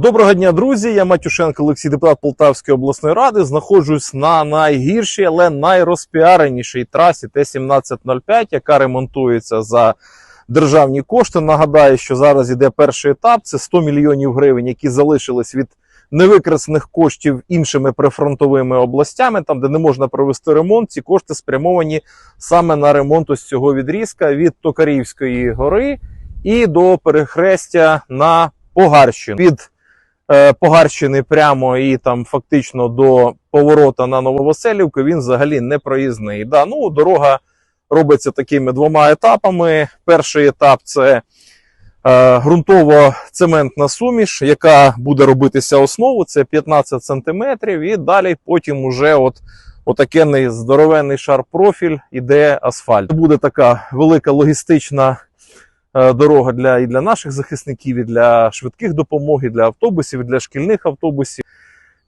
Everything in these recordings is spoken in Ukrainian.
Доброго дня, друзі. Я Матюшенко Олексій, депутат Полтавської обласної ради. Знаходжусь на найгіршій, але найрозпіаренішій трасі Т-1705, яка ремонтується за державні кошти. Нагадаю, що зараз іде перший етап. Це 100 мільйонів гривень, які залишились від невикресних коштів іншими прифронтовими областями, там де не можна провести ремонт. Ці кошти спрямовані саме на ремонт ось цього відрізка від Токарівської гори і до перехрестя на Погарщину. Погарщини прямо і там фактично до поворота на Нововоселівку він взагалі не проїзний. Да, ну, дорога робиться такими двома етапами. Перший етап це е, ґрунтово-цементна суміш, яка буде робитися основу, це 15 сантиметрів, і далі потім уже от отакенний здоровенний шар профіль іде асфальт. Буде така велика логістична е, дорога для і для наших захисників, і для швидких допомог, і для автобусів, і для шкільних автобусів.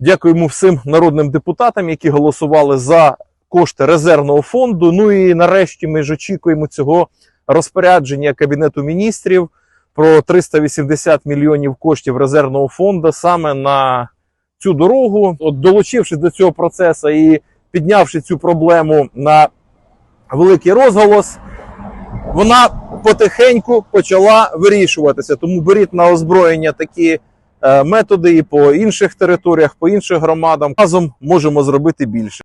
Дякуємо всім народним депутатам, які голосували за кошти резервного фонду. Ну і нарешті ми ж очікуємо цього розпорядження Кабінету міністрів про 380 мільйонів коштів резервного фонду саме на цю дорогу. От долучившись до цього процесу і піднявши цю проблему на великий розголос, вона потихеньку почала вирішуватися. Тому беріть на озброєння такі е, методи і по інших територіях, по інших громадам. Разом можемо зробити більше.